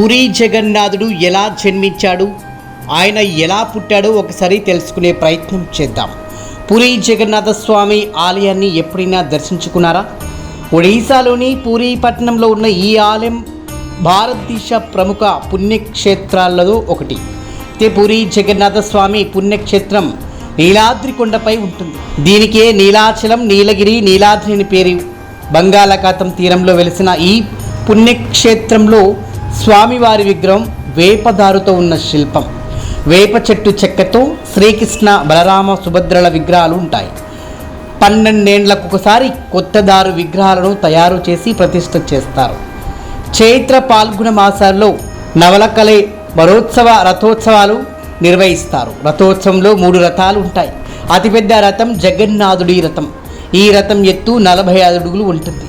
పురీ జగన్నాథుడు ఎలా జన్మించాడు? ఆయన ఎలా పుట్టాడో ఒకసారి తెలుసుకునే ప్రయత్నం చేద్దాం. పురి జగన్నాథ స్వామి ఆలయాన్ని ఎప్పుడైనా దర్శించుకున్నారా? ఒడిశాలోని పూరి పట్టణంలో ఉన్న ఈ ఆలయం భారతదేశ ప్రముఖ పుణ్యక్షేత్రాలలో ఒకటి. అయితే పూరి జగన్నాథ స్వామి పుణ్యక్షేత్రం నీలాద్రి కొండపై ఉంటుంది. దీనికే నీలాచలం నీలగిరి నీలాద్రి అని పేరు. బంగాళాఖాతం తీరంలో వెలిసిన ఈ పుణ్యక్షేత్రంలో స్వామివారి విగ్రహం వేపదారుతో ఉన్న శిల్పం. వేప చెట్టు చెక్కతో శ్రీకృష్ణ బలరామ సుభద్రల విగ్రహాలు ఉంటాయి. పన్నెండేండ్లకు ఒకసారి కొత్త దారు విగ్రహాలను తయారు చేసి ప్రతిష్ట చేస్తారు. చైత్ర పాల్గొన మాసాల్లో నవలకలే వరోత్సవ రథోత్సవాలు నిర్వహిస్తారు. రథోత్సవంలో మూడు రథాలు ఉంటాయి. అతిపెద్ద రథం జగన్నాథుడి రథం. ఈ రథం ఎత్తు నలభై అడుగులు ఉంటుంది.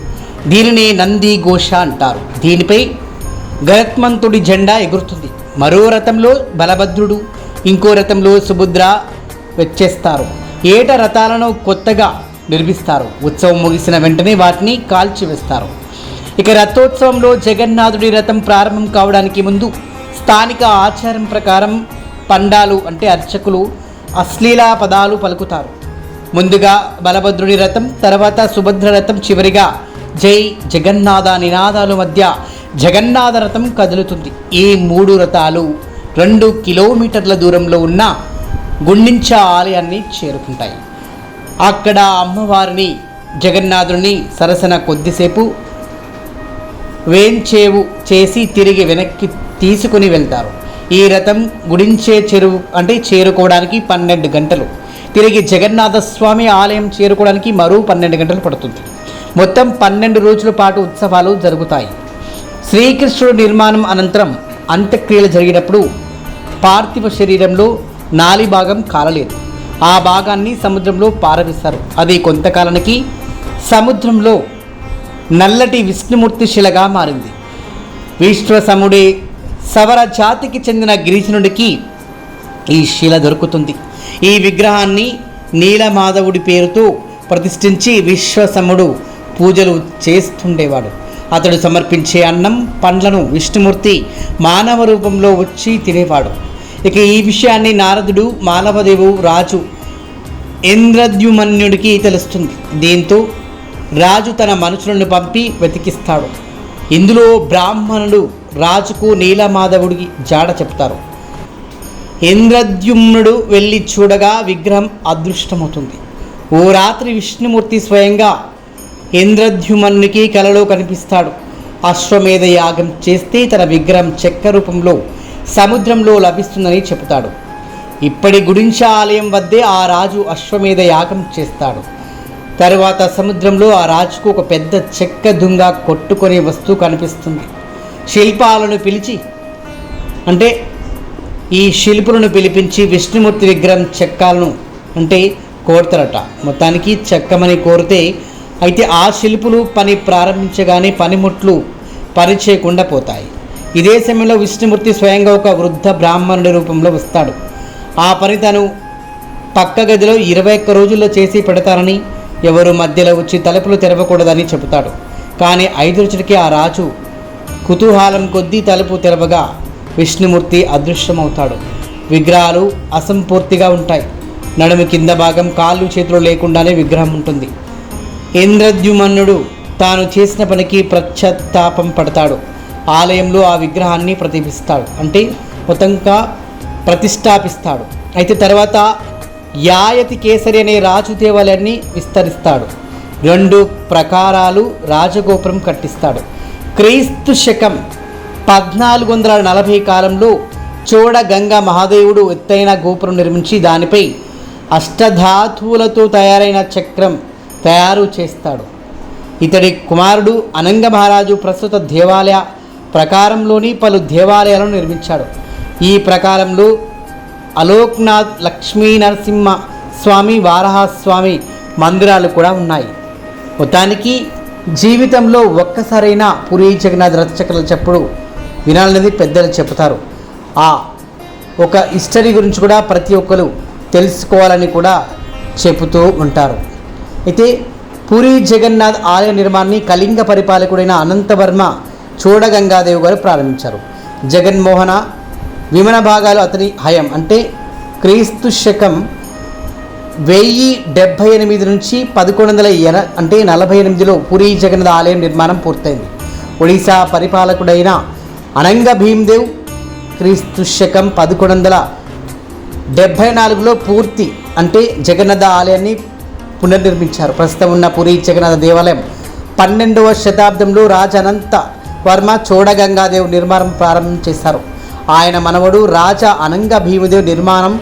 దీనినే నంది ఘోష అంటారు. దీనిపై గణత్మంతుడి జెండా ఎగురుతుంది. మరో రథంలో బలభద్రుడు ఇంకో రథంలో సుభద్ర వచ్చేస్తారు. ఏట రథాలను కొత్తగా నిర్మిస్తారు. ఉత్సవం ముగిసిన వెంటనే వాటిని కాల్చివేస్తారు. ఇక రథోత్సవంలో జగన్నాథుడి రథం ప్రారంభం కావడానికి ముందు స్థానిక ఆచారం ప్రకారం పండాలు అంటే అర్చకులు అశ్లీల పదాలు పలుకుతారు. ముందుగా బలభద్రుడి రథం తర్వాత సుభద్ర రథం చివరిగా జై జగన్నాథ నినాదాల మధ్య జగన్నాథ రథం కదులుతుంది. ఈ మూడు రథాలు రెండు కిలోమీటర్ల దూరంలో ఉన్న గుండించ ఆలయాన్ని చేరుకుంటాయి. అక్కడ అమ్మవారిని జగన్నాథుని సరసన కొద్దిసేపు వేంచేవు చేసి తిరిగి వెనక్కి తీసుకుని వెళ్తారు. ఈ రథం గుడించే చెరువు అంటే చేరుకోవడానికి పన్నెండు గంటలు. తిరిగి జగన్నాథస్వామి ఆలయం చేరుకోవడానికి మరో పన్నెండు గంటలు పడుతుంది. మొత్తం పన్నెండు రోజుల పాటు ఉత్సవాలు జరుగుతాయి. శ్రీకృష్ణుడు నిర్మాణం అనంతరం అంత్యక్రియలు జరిగినప్పుడు పార్థివ శరీరంలో నాలి భాగం కాలలేదు. ఆ భాగాన్ని సముద్రంలో పారవేస్తారు అది కొంతకాలానికి సముద్రంలో నల్లటి విష్ణుమూర్తి శిలగా మారింది. విశ్వసముడే సవర జాతికి చెందిన గిరిజనుడికి ఈ శిల దొరుకుతుంది. ఈ విగ్రహాన్ని నీలమాధవుడి పేరుతో ప్రతిష్ఠించి విశ్వసముడు పూజలు చేస్తుండేవాడు. అతడు సమర్పించే అన్నం పండ్లను విష్ణుమూర్తి మానవ రూపంలో వచ్చి తినేవాడు. ఇక ఈ విషయాన్ని నారదుడు మానవదేవు రాజు ఇంద్రద్యుమన్యుడికి తెలుస్తుంది. దీంతో రాజు తన మనుషులను పంపి వెతికిస్తాడు. ఇందులో బ్రాహ్మణుడు రాజుకు నీలమాధవుడికి జాడ చెప్తారు. ఇంద్రద్యుమ్నుడు వెళ్ళి చూడగా విగ్రహం అదృష్టమవుతుంది. ఓ రాత్రి విష్ణుమూర్తి స్వయంగా ఇంద్రద్యుమన్నికి కలలో కనిపిస్తాడు. అశ్వమేధ యాగం చేస్తే తన విగ్రహం చెక్క రూపంలో సముద్రంలో లభిస్తుందని చెబుతాడు. ఇప్పటి గుడించ ఆలయం వద్దే ఆ రాజు అశ్వమేధ యాగం చేస్తాడు. తరువాత సముద్రంలో ఆ రాజుకు ఒక పెద్ద చెక్క దుంగ కొట్టుకునే వస్తువు కనిపిస్తుంది. శిల్పాలను పిలిచి అంటే ఈ శిల్పులను పిలిపించి విష్ణుమూర్తి విగ్రహం చెక్కాలను అంటే కోరుతారట. మొత్తానికి చెక్కమని కోరితే అయితే ఆ శిల్పులు పని ప్రారంభించగానే పనిముట్లు పరిచేయకుండా పోతాయి. ఇదే సమయంలో విష్ణుమూర్తి స్వయంగా ఒక వృద్ధ బ్రాహ్మణుడి రూపంలో వస్తాడు. ఆ పని తను పక్క గదిలో ఇరవై ఒక్క రోజుల్లో చేసి పెడతారని ఎవరు మధ్యలో వచ్చి తలుపులు తెరవకూడదని చెబుతాడు. కానీ ఐదు రోజులకి ఆ రాజు కుతూహలం కొద్దీ తలుపు తెరవగా విష్ణుమూర్తి అదృశ్యమవుతాడు. విగ్రహాలు అసంపూర్తిగా ఉంటాయి. నడుము కింద భాగం కాళ్ళు చేతులు లేకుండానే విగ్రహం ఉంటుంది. ఇంద్రద్యుమన్నుడు తాను చేసిన పనికి ప్రత్యత్తాపం పడతాడు. ఆలయంలో ఆ విగ్రహాన్ని ప్రతిపిస్తాడు అంటే మొత్తంగా ప్రతిష్టాపిస్తాడు. అయితే తర్వాత యాయతి కేసరి అనే రాజు దేవాలయాన్ని విస్తరిస్తాడు. రెండు ప్రకారాలు రాజగోపురం కట్టిస్తాడు. క్రీస్తు శకం పద్నాలుగు వందల నలభై కాలంలో చోడ గంగా మహాదేవుడు ఎత్తైన గోపురం నిర్మించి దానిపై అష్టధాతువులతో తయారైన చక్రం తయారు చేస్తాడు. ఇతడి కుమారుడు అనంగ మహారాజు ప్రస్తుత దేవాలయ ప్రకారంలోని పలు దేవాలయాలను నిర్మించాడు. ఈ ప్రకారంలో అలోక్నాథ్ లక్ష్మీ నరసింహ స్వామి వారహస్వామి మందిరాలు కూడా ఉన్నాయి. మొత్తానికి జీవితంలో ఒక్కసారైనా పురీ జగన్నాథ్ రథచక్రాలు చెప్పుడు వినాలనేది పెద్దలు చెబుతారు. ఆ ఒక హిస్టరీ గురించి కూడా ప్రతి ఒక్కరు తెలుసుకోవాలని కూడా చెబుతూ ఉంటారు. అయితే పూరి జగన్నాథ్ ఆలయ నిర్మాణాన్ని కళింగ పరిపాలకుడైన అనంతవర్మ చూడగంగాదేవి గారు ప్రారంభించారు. జగన్మోహన విమన భాగాలు అతని హయం అంటే క్రీస్తు శకం వెయ్యి డెబ్భై ఎనిమిది నుంచి పదకొండు వందల ఎన అంటే నలభై ఎనిమిదిలో పూరి జగన్నాథ్ ఆలయం నిర్మాణం పూర్తయింది. ఒడిశా పరిపాలకుడైన అనంగ భీమ్దేవ్ క్రీస్తు శకం పదకొండు వందల డెబ్భై నాలుగులో పూర్తి అంటే జగన్నాథ ఆలయాన్ని పునర్నిర్మించారు. ప్రస్తుతం ఉన్న పూరి జగన్నాథ దేవాలయం పన్నెండవ శతాబ్దంలో రాజ అనంత వర్మ చోడగంగాదేవ్ నిర్మాణం ప్రారంభం చేశారు. ఆయన మనవడు రాజా అనంగ భీమదేవ్ నిర్మాణం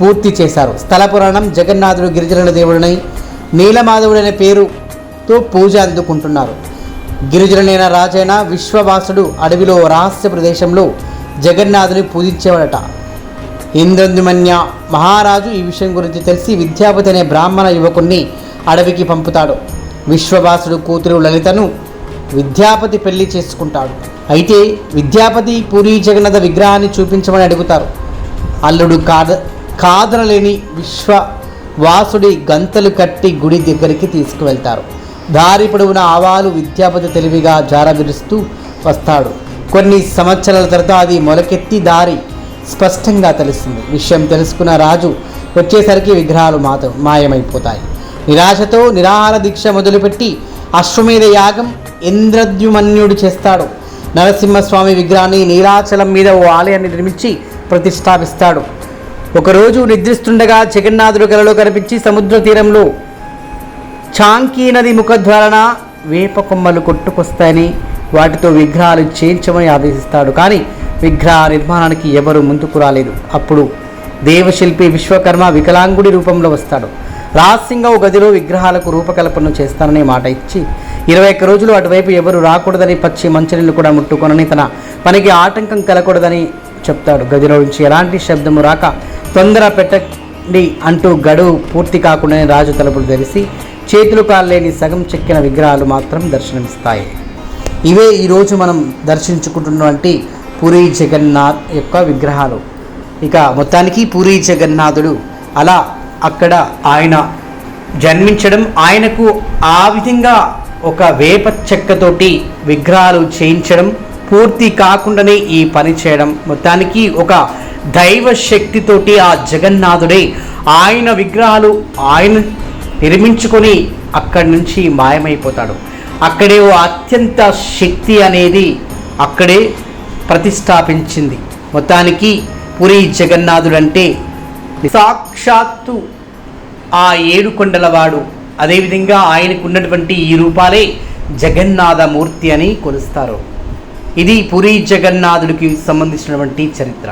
పూర్తి చేశారు. స్థల పురాణం జగన్నాథుడు గిరిజనుల దేవుడని నీలమాధవుడనే పేరుతో పూజ అందుకుంటున్నారు. గిరిజనులైన రాజైన విశ్వవాసుడు అడవిలో రహస్య ప్రదేశంలో జగన్నాథుని పూజించేవాడట. ఇంద్రద్యుమన్య మహారాజు ఈ విషయం గురించి తెలిసి విద్యాపతి అనే బ్రాహ్మణ యువకుణ్ణి అడవికి పంపుతాడు. విశ్వవాసుడు కూతురు లలితను విద్యాపతి పెళ్ళి చేసుకుంటాడు. అయితే విద్యాపతి పూరి జగన్నాథ విగ్రహాన్ని చూపించమని అడుగుతారు. అల్లుడు కాద కాదనలేని విశ్వవాసుడి గంతలు కట్టి గుడి దగ్గరికి తీసుకువెళ్తారు. దారి పొడవున ఆవాలు విద్యాపతి తెలివిగా జారవిరుస్తూ వస్తాడు. కొన్ని సంవత్సరాల తర్వాత అది మొలకెత్తి దారి స్పష్టంగా తెలుస్తుంది. విషయం తెలుసుకున్న రాజు వచ్చేసరికి విగ్రహాలు మాత మాయమైపోతాయి. నిరాశతో నిరాహార దీక్ష మొదలుపెట్టి అశ్వమేధ యాగం ఇంద్రద్యుమన్యుడు చేస్తాడు. నరసింహస్వామి విగ్రహాన్ని నీలాచలం మీద ఓ ఆలయాన్ని నిర్మించి ప్రతిష్టాపిస్తాడు. ఒకరోజు నిద్రిస్తుండగా జగన్నాథుడు కలలో కనిపించి సముద్ర తీరంలో చాంకీ నది ముఖద్వారణ వేప కొమ్మలు కొట్టుకొస్తాయని వాటితో విగ్రహాలు చేయించమని ఆదేశిస్తాడు. కానీ విగ్రహ నిర్మాణానికి ఎవరు ముందుకు రాలేదు. అప్పుడు దేవశిల్పి విశ్వకర్మ వికలాంగుడి రూపంలో వస్తాడు. రహస్యంగా గదిలో విగ్రహాలకు రూపకల్పన చేస్తానని మాట ఇచ్చి ఇరవై ఒక్క రోజులు అటువైపు ఎవరు రాకూడదని పచ్చి మంచినీళ్ళు కూడా ముట్టుకొనని తన పనికి ఆటంకం కలకూడదని చెప్తాడు. గదిలో నుంచి ఎలాంటి శబ్దము రాక తొందర పెట్టండి అంటూ గడువు పూర్తి కాకుండానే రాజు తలుపులు తెరిసి చేతులు కాలేని సగం చెక్కిన విగ్రహాలు మాత్రం దర్శనమిస్తాయి. ఇవే ఈరోజు మనం దర్శించుకుంటున్నటువంటి పూరి జగన్నాథ్ యొక్క విగ్రహాలు. ఇక మొత్తానికి పూరి జగన్నాథుడు అలా అక్కడ ఆయన జన్మించడం ఆయనకు ఆ విధంగా ఒక వేప చెక్కతోటి విగ్రహాలు చేయించడం పూర్తి కాకుండానే ఈ పని చేయడం. మొత్తానికి ఒక దైవ శక్తితోటి ఆ జగన్నాథుడే ఆయన విగ్రహాలు ఆయన నిర్మించుకొని అక్కడి నుంచి మాయమైపోతాడు. అక్కడే ఓ అత్యంత శక్తి అనేది అక్కడే ప్రతిష్టాపించింది. మొత్తానికి పురి జగన్నాథుడంటే సాక్షాత్తు ఆ ఏడు కొండలవాడు. అదేవిధంగా ఆయనకు ఉన్నటువంటి ఈ రూపాలే జగన్నాథమూర్తి అని కొలుస్తారు. ఇది పురి జగన్నాథుడికి సంబంధించినటువంటి చరిత్ర.